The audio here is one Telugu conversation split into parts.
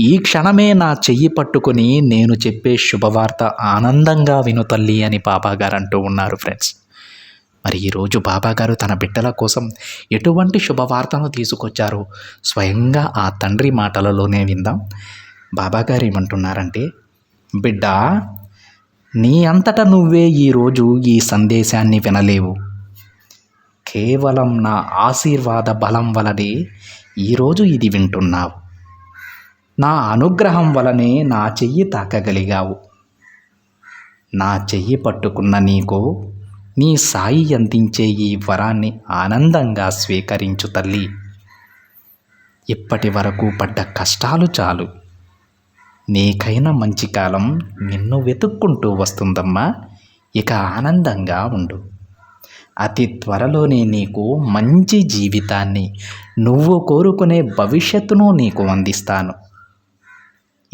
ఈ క్షణమే నా చెయ్యి పట్టుకుని నేను చెప్పే శుభవార్త ఆనందంగా విను తల్లి అని బాబాగారు అంటూ ఉన్నారు ఫ్రెండ్స్. మరి ఈరోజు బాబాగారు తన బిడ్డల కోసం ఎటువంటి శుభవార్తను తీసుకొచ్చారో స్వయంగా ఆ తండ్రి మాటలలోనే విందాం. బాబాగారు ఏమంటున్నారంటే బిడ్డ నీ అంతట నువ్వే ఈరోజు ఈ సందేశాన్ని వినలేవు. కేవలం నా ఆశీర్వాద బలం వలనే ఈరోజు ఇది వింటున్నావు. నా అనుగ్రహం వలనే నా చెయ్యి తాకగలిగావు. నా చెయ్యి పట్టుకున్న నీకు నీ సాయి అందించే ఈ వరాన్ని ఆనందంగా స్వీకరించు తల్లి. ఇప్పటి వరకు పడ్డ కష్టాలు చాలు. నీకైన మంచి కాలం నిన్ను వెతుక్కుంటూ వస్తుందమ్మా. ఇక ఆనందంగా ఉండు. అతి త్వరలోనే నీకు మంచి జీవితాన్ని నువ్వు కోరుకునే భవిష్యత్తును నీకు అందిస్తాను.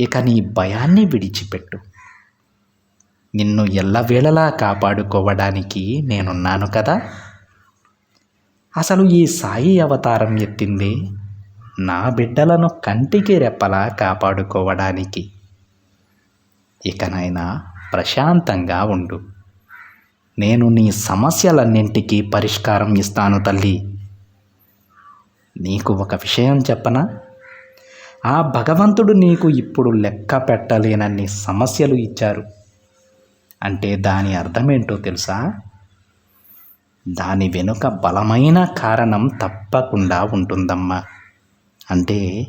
ఇక నీ భయాన్ని విడిచిపెట్టు. నిన్ను ఎల్లవేళలా కాపాడుకోవడానికి నేనున్నాను కదా? అసలు ఈ సాయి అవతారం ఎత్తింది నా బిడ్డలను కంటికి రెప్పలా కాపాడుకోవడానికి. ఇకనైనా ప్రశాంతంగా ఉండు. నేను నీ సమస్యలన్నింటికీ పరిష్కారం ఇస్తాను తల్లి. నీకు ఒక విషయం చెప్పనా? ఆ భగవంతుడు నీకు ఇప్పుడు లెక్క పెట్టలేనన్ని సమస్యలు ఇచ్చారు. అంటే దాని అర్థమేంటో తెలుసా? దాని వెనుక బలమైన కారణం తప్పకుండా ఉంటుందమ్మా. అంటే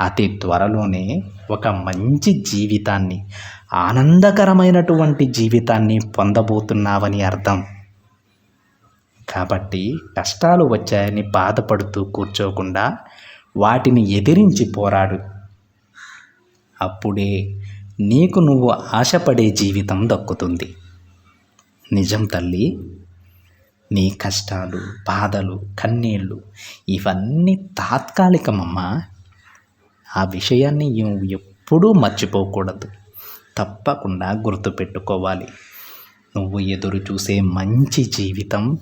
అతి త్వరలోనే ఒక మంచి జీవితాన్ని ఆనందకరమైనటువంటి జీవితాన్ని పొందబోతున్నావని అర్థం. కాబట్టి కష్టాలు వచ్చాయని బాధపడుతూ కూర్చోకుండా వాటిని ఎదిరించి పోరాడు. అప్పుడే నీకు నువ్వు ఆశపడే జీవితం దక్కుతుంది. నిజం తల్లి నీ కష్టాలు బాధలు కన్నీళ్ళు ఇవన్నీ తాత్కాలికమమ్మా. ఆ విషయాన్ని నువ్వు ఎప్పుడూ మర్చిపోకూడదు. తప్పకుండా గుర్తుపెట్టుకోవాలి. నువ్వు ఎదురు చూసే మంచి జీవితం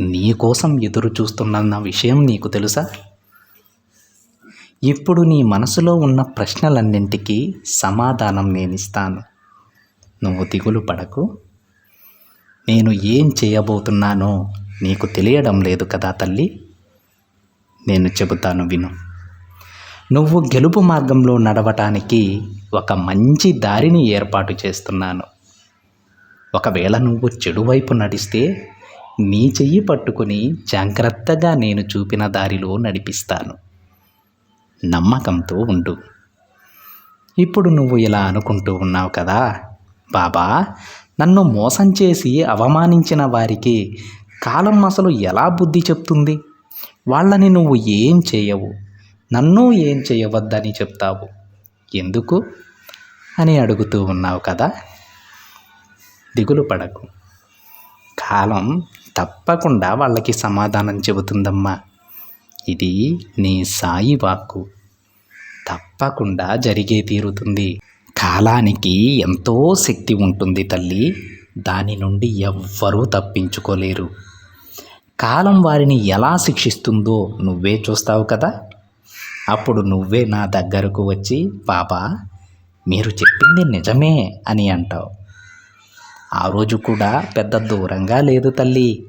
నీ కోసం ఎదురు చూస్తున్న విషయం నీకు తెలుసా? ఇప్పుడు నీ మనసులో ఉన్న ప్రశ్నలన్నింటికీ సమాధానం నేను ఇస్తాను నువ్వు దిగులు పడకు. నేను ఏం చేయబోతున్నానో నీకు తెలియడం లేదు కదా తల్లి? నేను చెబుతాను విను. నువ్వు గెలుపు మార్గంలో నడవటానికి ఒక మంచి దారిని ఏర్పాటు చేస్తున్నాను. ఒకవేళ నువ్వు చెడు వైపు నడిస్తే నీ చెయ్యి పట్టుకుని జాగ్రత్తగా నేను చూపిన దారిలో నడిపిస్తాను. నమ్మకంతో ఉండు. ఇప్పుడు నువ్వు ఇలా అనుకుంటూ ఉన్నావు కదా బాబా నన్ను మోసం చేసి అవమానించిన వారికి కాలం అసలు ఎలా బుద్ధి చెప్తుంది? వాళ్ళని నువ్వు ఏం చేయవు నన్ను ఏం చేయవద్దని చెప్తావు. ఎందుకు? అని అడుగుతూ ఉన్నావు కదా. దిగులు పడకు. కాలం తప్పకుండా వాళ్ళకి సమాధానం చెబుతుందమ్మా. ఇది నీ సాయి వాక్కు. తప్పకుండా జరిగే తీరుతుంది. కాలానికి ఎంతో శక్తి ఉంటుంది తల్లి. దాని నుండి ఎవ్వరూ తప్పించుకోలేరు. కాలం వారిని ఎలా శిక్షిస్తుందో నువ్వే చూస్తావు కదా. అప్పుడు నువ్వే నా దగ్గరకు వచ్చి బాబా మీరు చెప్పింది నిజమే అని అంటావు. ఆ రోజు కూడా పెద్ద దూరంగా లేదు తల్లి.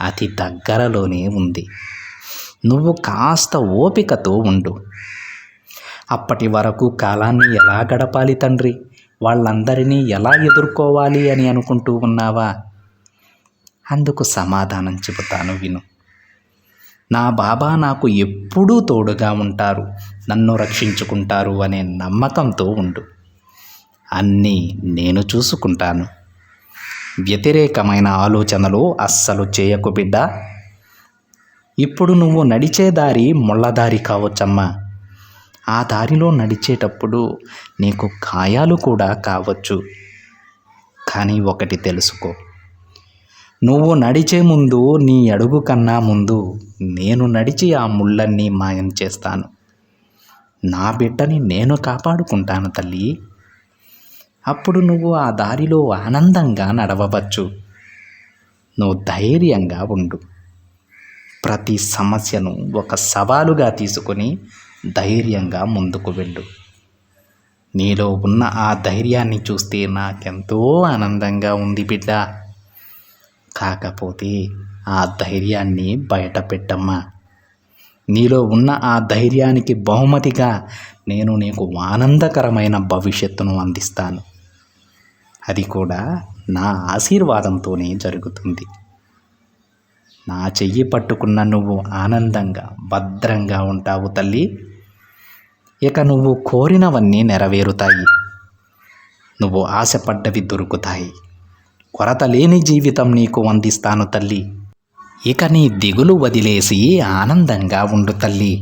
అతి దగ్గరలోనే ఉంది. నువ్వు కాస్త ఓపికతో ఉండు. అప్పటి వరకు కాలాన్ని ఎలా గడపాలి తండ్రి? వాళ్ళందరినీ ఎలా ఎదుర్కోవాలి అని అనుకుంటూ ఉన్నావా? అందుకు సమాధానం చెబుతాను విను. నా బాబా నాకు ఎప్పుడూ తోడుగా ఉంటారు నన్ను రక్షించుకుంటారు అనే నమ్మకంతో ఉండు. అన్నీ నేను చూసుకుంటాను. వ్యతిరేకమైన ఆలోచనలు అస్సలు చేయకు బిడ్డ. ఇప్పుడు నువ్వు నడిచే దారి ముళ్ళదారి కావచ్చమ్మా. ఆ దారిలో నడిచేటప్పుడు నీకు గాయాలు కూడా కావచ్చు. కానీ ఒకటి తెలుసుకో. నువ్వు నడిచే ముందు నీ అడుగు కన్నా ముందు నేను నడిచి ఆ ముళ్ళన్నీ మాయం చేస్తాను. నా బిడ్డని నేను కాపాడుకుంటాను తల్లి. అప్పుడు నువ్వు ఆ దారిలో ఆనందంగా నడవవచ్చు. నువ్వు ధైర్యంగా ఉండు. ప్రతి సమస్యను ఒక సవాలుగా తీసుకొని ధైర్యంగా ముందుకు వెళ్ళు. నీలో ఉన్న ఆ ధైర్యాన్ని చూస్తే నాకెంతో ఆనందంగా ఉంది బిడ్డ. కాకపోతే ఆ ధైర్యాన్ని బయట పెట్టమ్మా. నీలో ఉన్న ఆ ధైర్యానికి బహుమతిగా నేను నీకు ఆనందకరమైన భవిష్యత్తును అందిస్తాను. అది కూడా నా ఆశీర్వాదంతోనే జరుగుతుంది. నా చెయ్యి పట్టుకున్న నువ్వు ఆనందంగా భద్రంగా ఉంటావు తల్లి. ఇక నువ్వు కోరినవన్నీ నెరవేరుతాయి. నువ్వు ఆశపడ్డవి దొరుకుతాయి. కొరత లేని జీవితం నీకు అందిస్తాను తల్లి. ఇక నీ దిగులు వదిలేసి ఆనందంగా ఉండు తల్లి.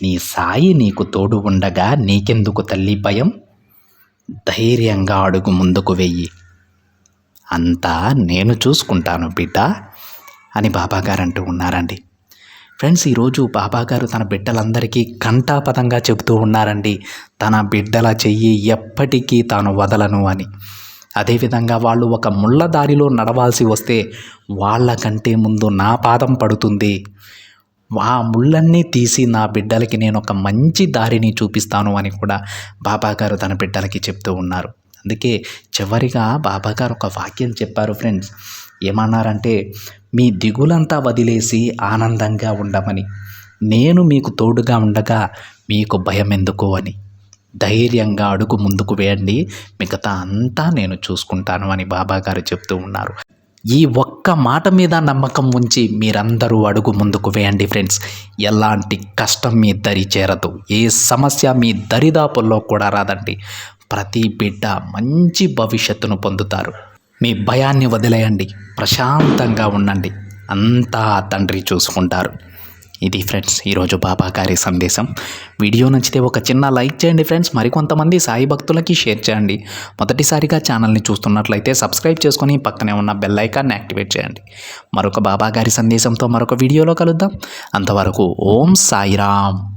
నీ సాయి నీకు తోడు ఉండగా నీకెందుకు తల్లి భయం? ధైర్యంగా అడుగు ముందుకు వెయ్యి అంతా నేను చూసుకుంటాను బిడ్డ. అని బాబాగారు అంటూ ఉన్నారండి. ఫ్రెండ్స్ ఈరోజు బాబాగారు తన బిడ్డలందరికీ కంటాపదంగా చెబుతూ ఉన్నారండి తన బిడ్డల చెయ్యి ఎప్పటికీ తాను వదలను అని. అదేవిధంగా వాళ్ళు ఒక ముళ్ళ దారిలో నడవాల్సి వస్తే వాళ్ళకంటే ముందు నా పాదం పడుతుంది. ఆ ముళ్ళన్నీ తీసి నా బిడ్డలకి నేను ఒక మంచి దారిని చూపిస్తాను అని కూడా బాబాగారు తన బిడ్డలకి చెప్తూ ఉన్నారు. అందుకే చివరిగా బాబాగారు ఒక వాక్యం చెప్పారు ఫ్రెండ్స్ ఏమన్నారంటే మీ దిగులంతా వదిలేసి ఆనందంగా ఉండమని. నేను మీకు తోడుగా ఉండగా మీకు భయం ఎందుకు అని. ధైర్యంగా అడుగు ముందుకు వేయండి. మిగతా అంతా నేను చూసుకుంటాను అని బాబాగారు చెప్తూ ఉన్నారు. ఈ ఒక్క మాట మీద నమ్మకం ఉంచి మీరందరూ అడుగు ముందుకు వేయండి ఫ్రెండ్స్. ఎలాంటి కష్టం మీ దరి చేరదు. ఏ సమస్య మీ దరిదాపుల్లో కూడా రాదండి. ప్రతి బిడ్డ మంచి భవిష్యత్తును పొందుతారు. మీ భయాన్ని వదిలేయండి. ప్రశాంతంగా ఉండండి. అంతా తండ్రి చూసుకుంటారు. ఇది ఫ్రెండ్స్ ఈరోజు బాబా గారి సందేశం. వీడియో నచ్చితే ఒక చిన్న లైక్ చేయండి ఫ్రెండ్స్. మరికొంతమంది సాయి భక్తులకి షేర్ చేయండి. మొదటిసారిగా ఛానల్ని చూస్తున్నట్లయితే సబ్స్క్రైబ్ చేసుకొని పక్కనే ఉన్న బెల్ ఐకాన్ని యాక్టివేట్ చేయండి. మరొక బాబా గారి సందేశంతో మరొక వీడియోలో కలుద్దాం. అంతవరకు ఓం సాయిరామ్.